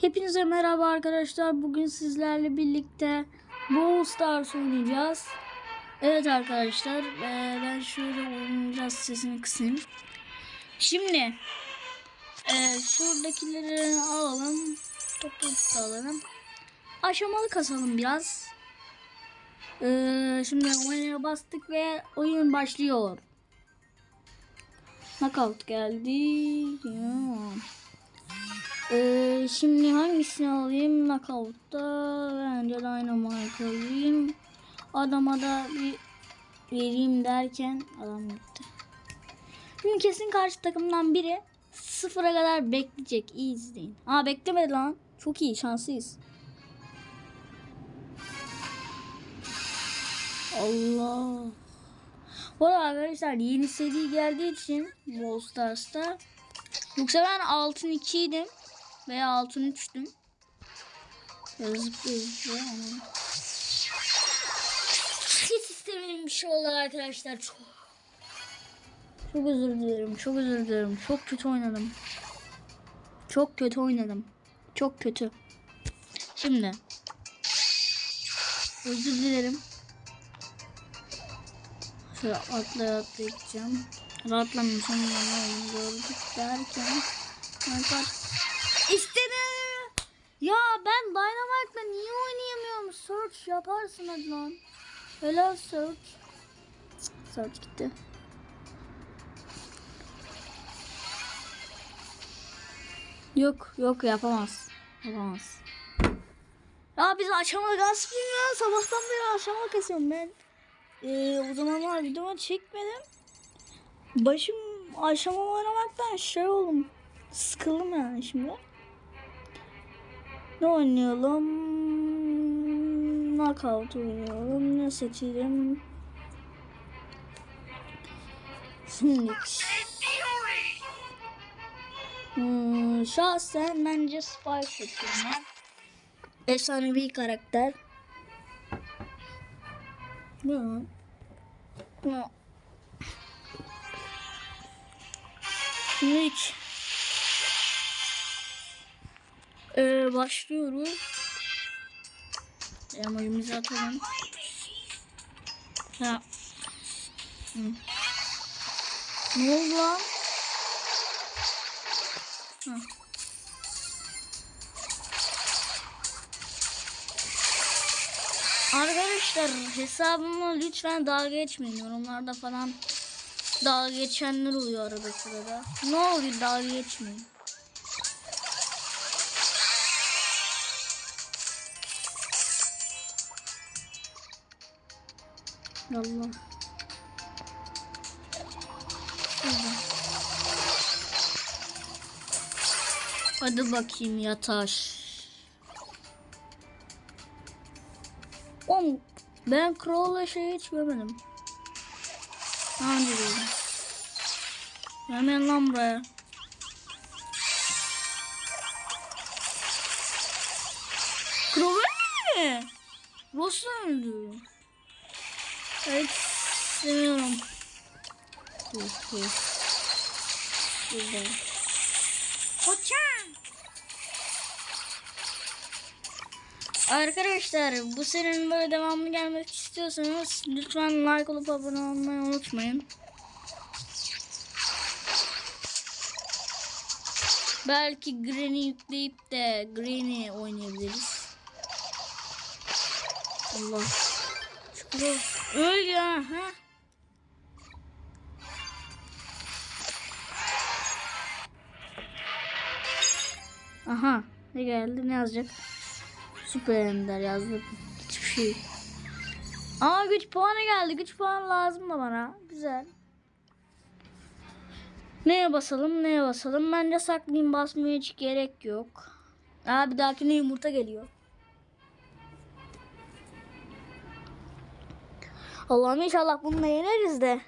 Hepinize merhaba arkadaşlar. Bugün sizlerle birlikte Brawl Stars oynayacağız. Evet arkadaşlar. eee, ben şöyle oynayacağız sesini kısayım. Şimdi eee, şuradakileri alalım. Toplu da alalım. Aşamalı kasalım biraz. Eee, şimdi oynaya bastık ve oyun başlıyor. Knockout geldi. Ya. Ee, şimdi hangisini alayım? Knockout'ta bence Dynamite alayım. Adama da bir vereyim derken adam gitti. Şimdi kesin karşı takımdan biri sıfıra kadar bekleyecek. İyi izleyin. Aa beklemedi lan. Çok iyi şanslıyız. Allah. Bu arada arkadaşlar yeni seri geldiği için Brawl Stars'ta Yoksa ben altın 2 idim veya altın 3'tüm. Ya zıplıyor zıplıyor ama. Hiç istemediğim bir şey oldu arkadaşlar. Çok çok özür dilerim. Çok özür dilerim. Çok kötü oynadım. Çok kötü oynadım. Çok kötü. Şimdi özür dilerim. Şöyle atlaya atlaya gideceğim. Rahatlamıyorum sonunda ne gördük derken Mantar İstemiyorum. Ya ben Dynamite'la niye oynayamıyorum? Search yaparsın hadi lan. Helal Search. Search gitti. Yok yok yapamaz. Yapamaz. Ya biz aşamalı gasp ya. Sabahtan beri aşamalı kesiyorum ben. Ee, o zamanlar videomu çekmedim. Başım aşama oynamaktan şey oldum. Sıkıldım yani şimdi. Ne oynayalım? Knockout oynayalım. Ne seçelim? Şimdi hmm, şahsen bence Spy seçiyorum ben. Efsanevi karakter. Ne? Ne? Üç. Ee, başlıyoruz. Emojimizi atalım. Ya. Hı. Ne oldu lan? Hı. Arkadaşlar hesabıma lütfen dalga geçmeyin. Yorumlarda falan dalga geçenler oluyor arada sırada. Ne oluyor dalga geçmeyin. Şurada. Hadi bakayım yataş. Oğlum ben Crow'la şey hiç görmedim. Hangi gördüm? Hemen lan buraya. Crow ölmedi mi? Ross öldü. Evet dur. Burada. Koçan. Arkadaşlar bu serinin böyle devamlı gelmek istiyorsanız lütfen like olup abone olmayı unutmayın. Belki Granny yükleyip de Granny oynayabiliriz. Allah. Şükür. Öl ya. Ha? Aha. Ne geldi? Ne yazacak? Süper Ender yazdı. Hiçbir şey. Aa güç puanı geldi. Güç puanı lazım da bana. Güzel. Neye basalım? Neye basalım? Bence saklayayım basmaya hiç gerek yok. Aa bir dahakine yumurta geliyor. Allah'ım inşallah bununla yeneriz de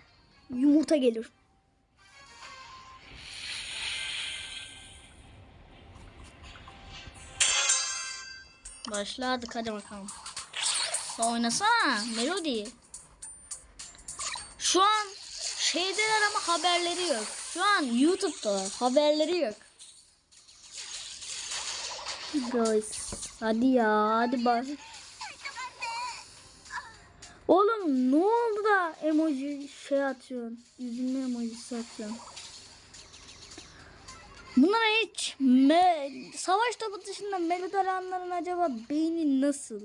yumurta gelir. Başladık hadi bakalım. Oynasana Melody. Şu an şeydeler ama haberleri yok. Şu an YouTube'da haberleri yok. Guys. Hadi ya hadi bak. Oğlum ne oldu da emoji şey atıyorsun? Üzülme emojisi atıyorsun. Bunlara hiç me savaş topu dışında Melodaranların acaba beyni nasıl?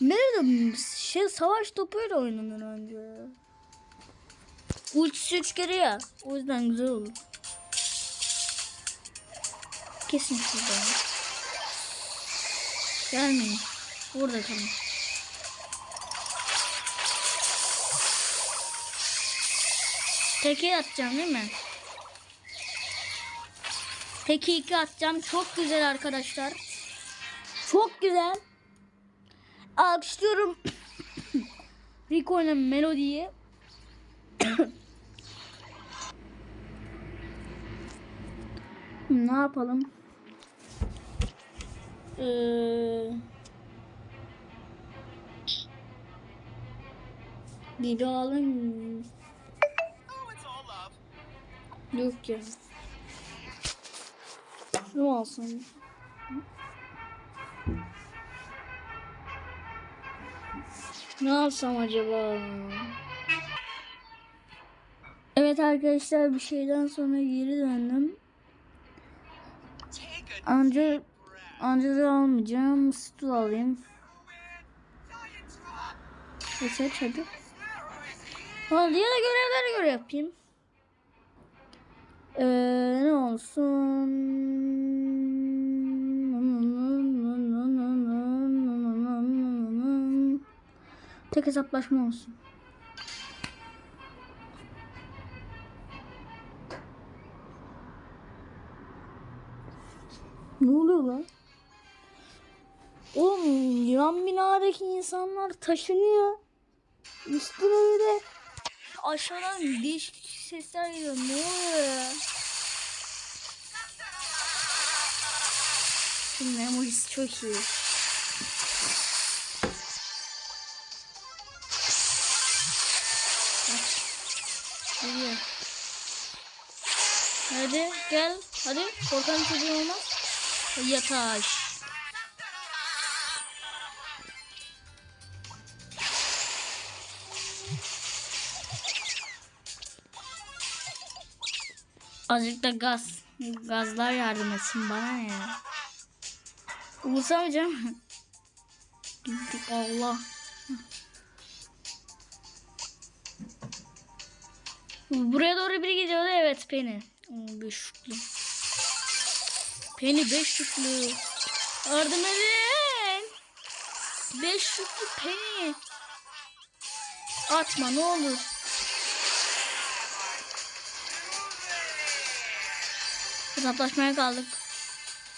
Meloda şey savaş topuyla oynanır önce. Ultisi üç kere ya. O yüzden güzel olur. Kesin şuradan. Gelmeyin. Burada kalın. Teke atacağım değil mi? Teke iki atacağım. Çok güzel arkadaşlar. Çok güzel. Alkışlıyorum. Rico ile Melody'yi. ne yapalım? Ee, bir daha Yok ya. Şunu alsam. Ne alsam acaba? Evet arkadaşlar bir şeyden sonra geri döndüm. Anca anca almayacağım. Stul alayım. Seç hadi. Hadi ya da görevlere göre yapayım. Ee, ne olsun? Tek hesaplaşma olsun. Ne oluyor lan? Oğlum yan binadaki insanlar taşınıyor. Üstüne bir de aşağıdan değişik sesler geliyor. Ne oluyor? Şimdi emojisi çok iyi. Geliyor. Hadi gel. Hadi. Korkan çocuğun olmaz. Yataş. Azıcık da gaz. Gazlar yardım etsin bana ne ya. Umursamayacağım. Gittik Allah. Buraya doğru biri gidiyordu evet Penny. Beş şutlu. Penny beş şutlu. Yardım edin. Beş şutlu Penny. Atma ne olur. Hesaplaşmaya kaldık.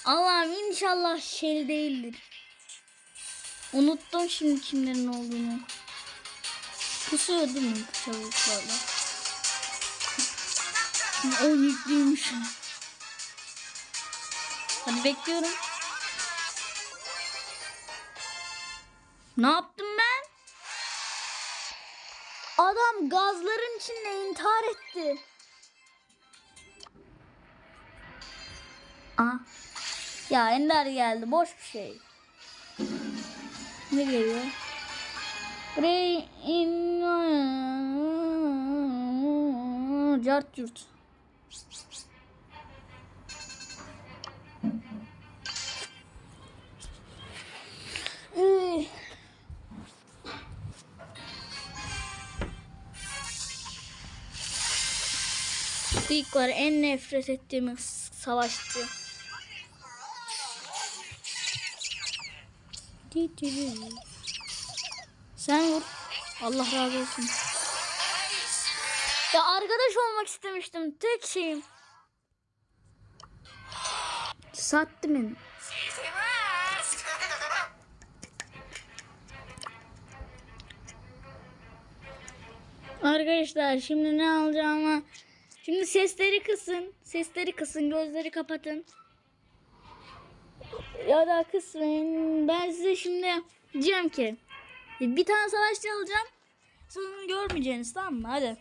Allah'ım inşallah şey değildir. Unuttum şimdi kimlerin olduğunu. Pusuyor değil mi çavuklarla? O yüklüymüş. Hadi bekliyorum. Ne yaptım ben? Adam gazların içinde intihar etti. Aa. Ya Ender geldi. Boş bir şey. Ne geliyor? Buraya in... Cart. Üy. İlk var en nefret ettiğimiz savaşçı. Sen vur. Allah razı olsun. Ya arkadaş olmak istemiştim. Tek şeyim. Sattı beni. Arkadaşlar şimdi ne alacağımı Şimdi sesleri kısın. Sesleri kısın. Gözleri kapatın. Ya da kısmayın. Ben size şimdi diyeceğim ki bir tane savaşçı alacağım. Sonunu görmeyeceğiniz tamam mı? Hadi.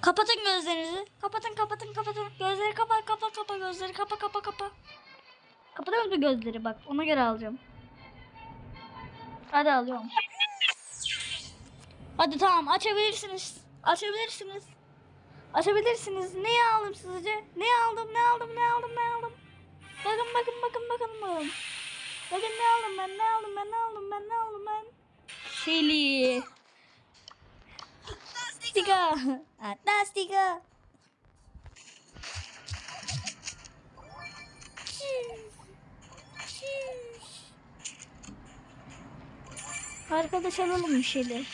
Kapatın gözlerinizi. Kapatın kapatın kapatın. Gözleri kapa kapa kapa gözleri kapa kapa kapa. Kapatıyor musun gözleri bak ona göre alacağım. Hadi alıyorum. Hadi tamam açabilirsiniz. Açabilirsiniz. Açabilirsiniz. Neyi aldım sizce? Ne aldım? Ne aldım? Ne aldım? Ne aldım? Bakın bakın bakın bakın bakın. Bakın ne aldım ben? Ne aldım ben? Ne aldım ben? Ne aldım ben? Şeli. Stika. Fantastica. Arkadaş alalım bir şeyler.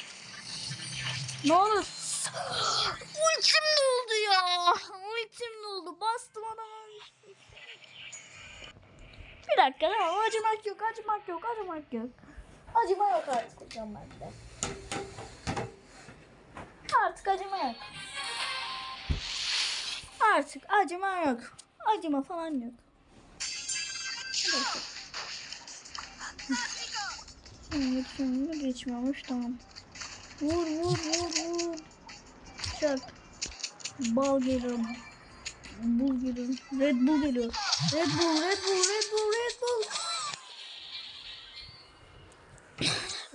Ne olur. Ultim ne oldu ya? Ultim ne oldu? Bastım adama. Bir dakika tamam acımak yok acımak yok acımak yok. Acıma yok artık hocam bende. Artık acıma yok. Artık acıma yok. Acıma falan yok. Evet şimdi geçmiyormuş tamam. Vur vur vur vur. Çak. Bal geliyor. Bul geliyor. Red Bull geliyor. Red Bull, Red Bull, Red Bull, Red Bull.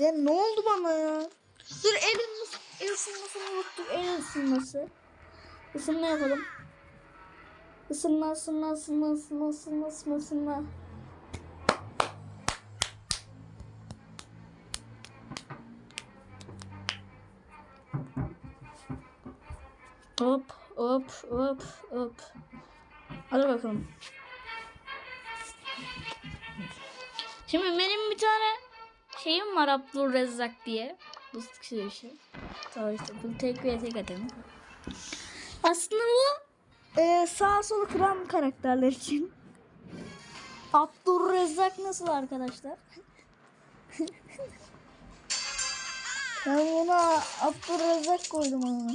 Ya ne oldu bana ya? Dur el, el ısınmasını unuttuk. El ısınması. Isınma yapalım. Isınma, ısınma, ısınma, ısınma, ısınma, ısınma, ısınma. Hop hop hop hop. Hadi bakalım. Şimdi benim bir tane şeyim var Abdul Rezzak diye. Şey şey. Tamam işte bunu tek ve tek atayım. Aslında bu e, sağ solu kıran karakterler için. Abdul Rezzak nasıl arkadaşlar? ben buna Abdul Rezzak koydum ona.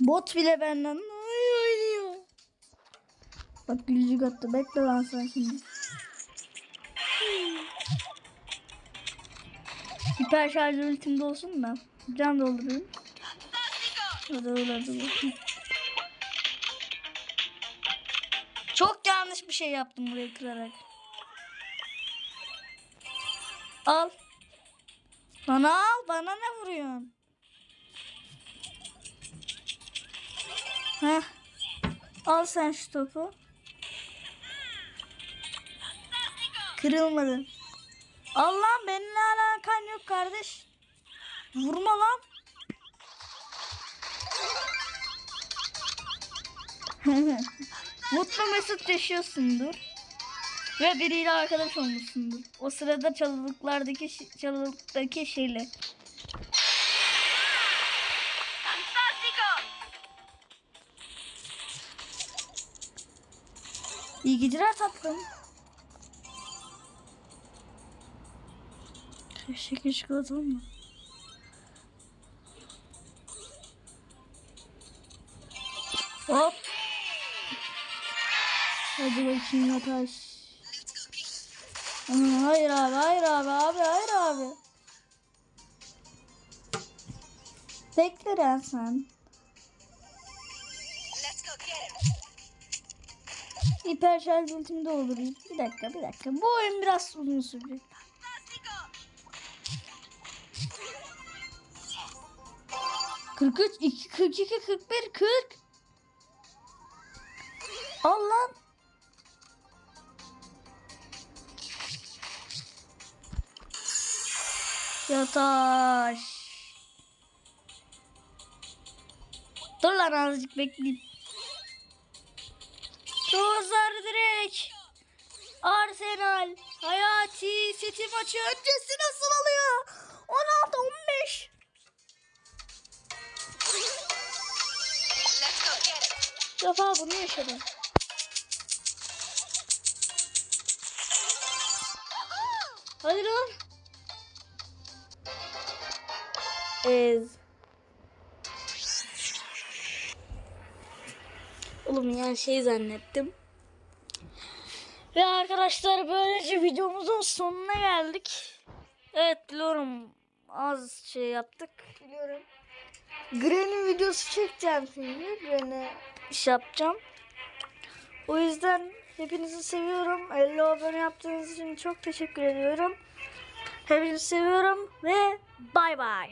Bot bile benden ay oynuyor. Bak gülücük attı. Bekle lan sen şimdi. Hiper şarj ultimde olsun da. Can doldurayım. Hadi hadi hadi. Çok yanlış bir şey yaptım burayı kırarak. Al. Bana al. Bana ne vuruyorsun? Heh. Al sen şu topu. Kırılmadı. Al lan benimle alakan yok kardeş. Vurma lan. Mutlu mesut yaşıyorsundur. Ve biriyle arkadaş olmuşsundur. O sırada çalılıklardaki çalılıktaki şeyle. İyi geceler tatlım. Şeker çikolatalı mı? Hop. Hadi bakayım yataş. Aa, Hayır abi, hayır abi, abi, hayır abi. Bekle lan sen. Hiper şarj ultimi doldurayım. Bir dakika, bir dakika. Bu oyun biraz uzun sürecek. 43, 2, 42, 41, 40. Allah. Yataş. Dur lan azıcık bekleyeyim. Doğuzlar direkt. Arsenal. Hayati City maçı öncesi nasıl alıyor? 16 15 İlk defa bunu yaşadım. Hadi lan. Ez. Oğlum ya şey zannettim. Ve arkadaşlar böylece videomuzun sonuna geldik. Evet biliyorum az şey yaptık. Biliyorum. Granny videosu çekeceğim şimdi. Granny iş yapacağım. O yüzden Hepinizi seviyorum. 50 abone yaptığınız için çok teşekkür ediyorum. Hepinizi seviyorum ve bay bay.